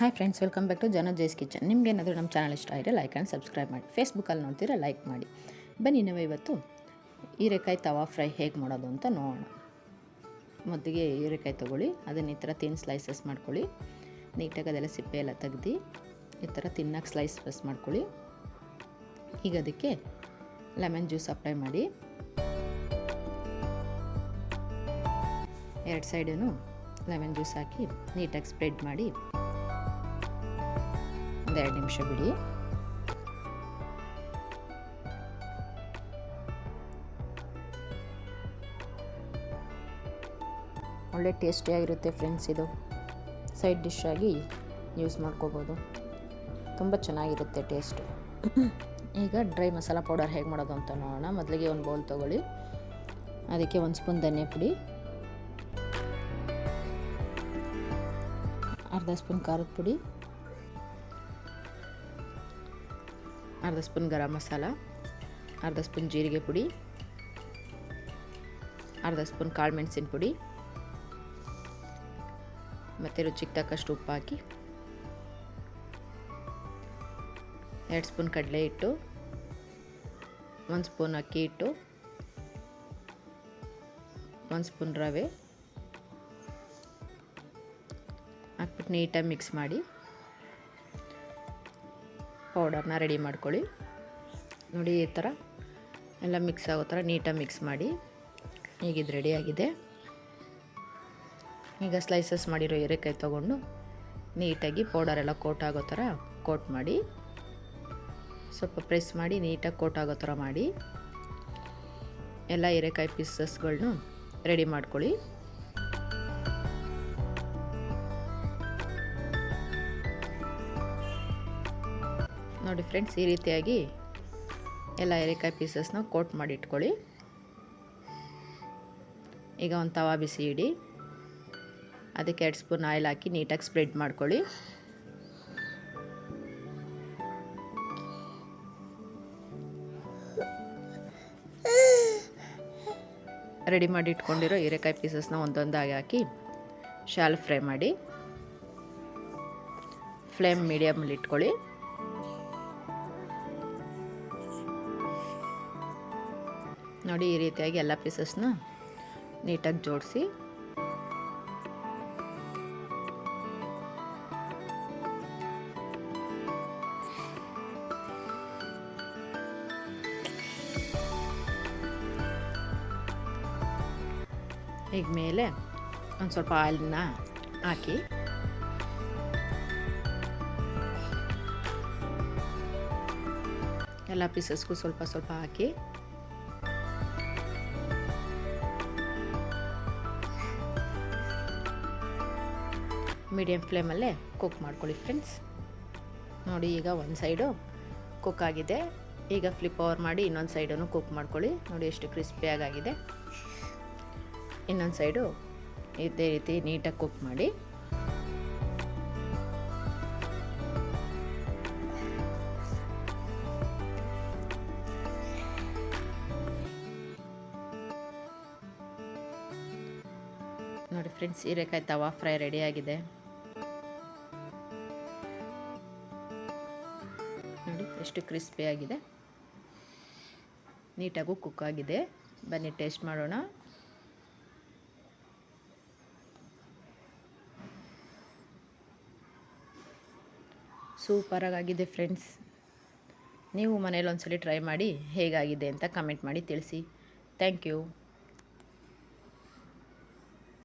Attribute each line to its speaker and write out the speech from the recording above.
Speaker 1: Hi friends welcome back to ಜನ ಜೈಸ್ kitchen ನಿಮಗೇನಾದರೂ ನಮ್ಮ ಚಾನಲ್ ಇಷ್ಟ ಆದರೆ ಲೈಕ್ ಆ್ಯಂಡ್ ಸಬ್ಸ್ಕ್ರೈಬ್ ಮಾಡಿ. ಫೇಸ್ಬುಕ್ಕಲ್ಲಿ ನೋಡ್ತೀರಾ ಲೈಕ್ ಮಾಡಿ. ಬನ್ನಿ ನಾವು ಇವತ್ತು ಹೀರೆಕಾಯಿ ತವಾ ಫ್ರೈ ಹೇಗೆ ಮಾಡೋದು ಅಂತ ನೋಡೋಣ. ಮೊದಲಿಗೆ ಹೀರೆಕಾಯಿ ತೊಗೊಳ್ಳಿ, ಅದನ್ನು ಈ ಥರ ತಿನ್ ಸ್ಲೈಸಸ್ ಮಾಡ್ಕೊಳ್ಳಿ. ನೀಟಾಗಿ ಅದೆಲ್ಲ ಸಿಪ್ಪೆ ಎಲ್ಲ ತೆಗ್ದು ಈ ಥರ ತಿನ್ನಕ್ಕೆ ಸ್ಲೈಸ್ ಪ್ರೆಸ್ ಮಾಡ್ಕೊಳ್ಳಿ. ಈಗ ಅದಕ್ಕೆ ಲೆಮನ್ ಜ್ಯೂಸ್ ಅಪ್ಲೈ ಮಾಡಿ. ಎರಡು ಸೈಡೂ ಲೆಮನ್ ಜ್ಯೂಸ್ ಹಾಕಿ ನೀಟಾಗಿ ಸ್ಪ್ರೆಡ್ ಮಾಡಿ. ಒಂದು ಎರಡು ನಿಮಿಷ ಬಿಡಿ. ಒಳ್ಳೆ ಟೇಸ್ಟಿಯಾಗಿರುತ್ತೆ ಫ್ರೆಂಡ್ಸ್ ಇದು. ಸೈಡ್ ಡಿಶ್ ಆಗಿ ಯೂಸ್ ಮಾಡ್ಕೋಬೋದು. ತುಂಬ ಚೆನ್ನಾಗಿರುತ್ತೆ ಟೇಸ್ಟು. ಈಗ ಡ್ರೈ ಮಸಾಲ ಪೌಡರ್ ಹೇಗೆ ಮಾಡೋದು ಅಂತ ನೋಡೋಣ. ಮೊದಲಿಗೆ ಒಂದು ಬೌಲ್ ತೊಗೊಳ್ಳಿ. ಅದಕ್ಕೆ ಒಂದು ಸ್ಪೂನ್ ಧನಿಯಾ ಪುಡಿ. ಅರ್ಧ ಸ್ಪೂನ್ ಖಾರದ ಪುಡಿ. ಅರ್ಧ ಸ್ಪೂನ್ ಗರಂ ಮಸಾಲ, ಅರ್ಧ ಸ್ಪೂನ್ ಜೀರಿಗೆ ಪುಡಿ, ಅರ್ಧ ಸ್ಪೂನ್ ಕಾಳು ಮೆಣಸಿನ ಪುಡಿ, ಮತ್ತು ರುಚಿಗೆ ತಕ್ಕಷ್ಟು ಉಪ್ಪು ಹಾಕಿ, ಎರಡು ಸ್ಪೂನ್ ಕಡಲೆ ಹಿಟ್ಟು, ಒಂದು ಸ್ಪೂನ್ ಅಕ್ಕಿ ಹಿಟ್ಟು, ಒಂದು ಸ್ಪೂನ್ ರವೆ, ಹಾಕ್ಬಿಟ್ಟು ನೀಟಾಗಿ ಮಿಕ್ಸ್ ಮಾಡಿ. ಪೌಡರ್ನ ರೆಡಿ ಮಾಡ್ಕೊಳ್ಳಿ. ನೋಡಿ, ಈ ಥರ ಎಲ್ಲ ಮಿಕ್ಸ್ ಆಗೋ ಥರ ನೀಟಾಗಿ ಮಿಕ್ಸ್ ಮಾಡಿ ಈಗ ಇದು ರೆಡಿಯಾಗಿದೆ ಈಗ ಸ್ಲೈಸಸ್ ಮಾಡಿರೋ ಹೀರೆಕಾಯಿ ತೊಗೊಂಡು ನೀಟಾಗಿ ಪೌಡರ್ ಎಲ್ಲ ಕೋಟ್ ಆಗೋ ಥರ ಕೋಟ್ ಮಾಡಿ, ಸ್ವಲ್ಪ ಪ್ರೆಸ್ ಮಾಡಿ, ನೀಟಾಗಿ ಕೋಟ್ ಆಗೋ ಥರ ಮಾಡಿ ಎಲ್ಲ ಹೀರೆಕಾಯಿ ಪೀಸಸ್ಗಳನ್ನೂ ರೆಡಿ ಮಾಡ್ಕೊಳ್ಳಿ. ನೋಡಿ ಫ್ರೆಂಡ್ಸ್ ಈ ರೀತಿಯಾಗಿ ಎಲ್ಲ ಹೀರೆಕಾಯಿ ಪೀಸಸ್ನ ಕೋಟ್ ಮಾಡಿ ಇಟ್ಕೊಳ್ಳಿ. ಈಗ ಒಂದು ತವಾ ಬಿಸಿ ಇಡಿ. ಅದಕ್ಕೆ ಎರಡು ಸ್ಪೂನ್ ಆಯಿಲ್ ಹಾಕಿ ನೀಟಾಗಿ ಸ್ಪ್ರೆಡ್ ಮಾಡ್ಕೊಳ್ಳಿ. ರೆಡಿ ಮಾಡಿ ಇಟ್ಕೊಂಡಿರೋ ಹೀರೆಕಾಯಿ ಪೀಸಸ್ನ ಒಂದೊಂದಾಗಿ ಹಾಕಿ ಶಾಲ್ ಫ್ರೈ ಮಾಡಿ. ಫ್ಲೇಮ್ ಮೀಡಿಯಮಲ್ಲಿ ಇಟ್ಕೊಳ್ಳಿ. ನೋಡಿ ಈ ರೀತಿಯಾಗಿ ಎಲ್ಲ ಪೀಸಸ್ನ ನೀಟಾಗಿ ಜೋಡಿಸಿ. ಈಗ ಮೇಲೆ ಒಂದು ಸ್ವಲ್ಪ ಆಯಿಲ್ನ ಹಾಕಿ. ಎಲ್ಲ ಪೀಸಸ್ಗೂ ಸ್ವಲ್ಪ ಸ್ವಲ್ಪ ಹಾಕಿ. ಮೀಡಿಯಮ್ ಫ್ಲೇಮಲ್ಲೇ ಕುಕ್ ಮಾಡ್ಕೊಳ್ಳಿ ಫ್ರೆಂಡ್ಸ್. ನೋಡಿ ಈಗ ಒಂದು ಸೈಡು ಕುಕ್ ಆಗಿದೆ. ಈಗ ಫ್ಲಿಪ್ ಓವರ್ ಮಾಡಿ ಇನ್ನೊಂದು ಸೈಡನ್ನು ಕುಕ್ ಮಾಡ್ಕೊಳ್ಳಿ. ನೋಡಿ ಎಷ್ಟು ಕ್ರಿಸ್ಪಿಯಾಗಿದೆ ಇನ್ನೊಂದು ಸೈಡು ಇದೇ ರೀತಿ ನೀಟಾಗಿ ಕುಕ್ ಮಾಡಿ. ನೋಡಿ ಫ್ರೆಂಡ್ಸ್, ಹೀರೆಕಾಯಿ ತವಾ ಫ್ರೈ ರೆಡಿಯಾಗಿದೆ ನೋಡಿ, ಎಷ್ಟು ಕ್ರಿಸ್ಪಿಯಾಗಿದೆ ನೀಟಾಗೂ ಕುಕ್ ಆಗಿದೆ. ಬನ್ನಿ ಟೇಸ್ಟ್ ಮಾಡೋಣ. ಸೂಪರಾಗಿದೆ ಫ್ರೆಂಡ್ಸ್ ನೀವು ಮನೇಲಿ ಒಂದ್ಸಲಿ ಟ್ರೈ ಮಾಡಿ ಹೇಗಾಗಿದೆ ಅಂತ ಕಮೆಂಟ್ ಮಾಡಿ ತಿಳಿಸಿ. Thank you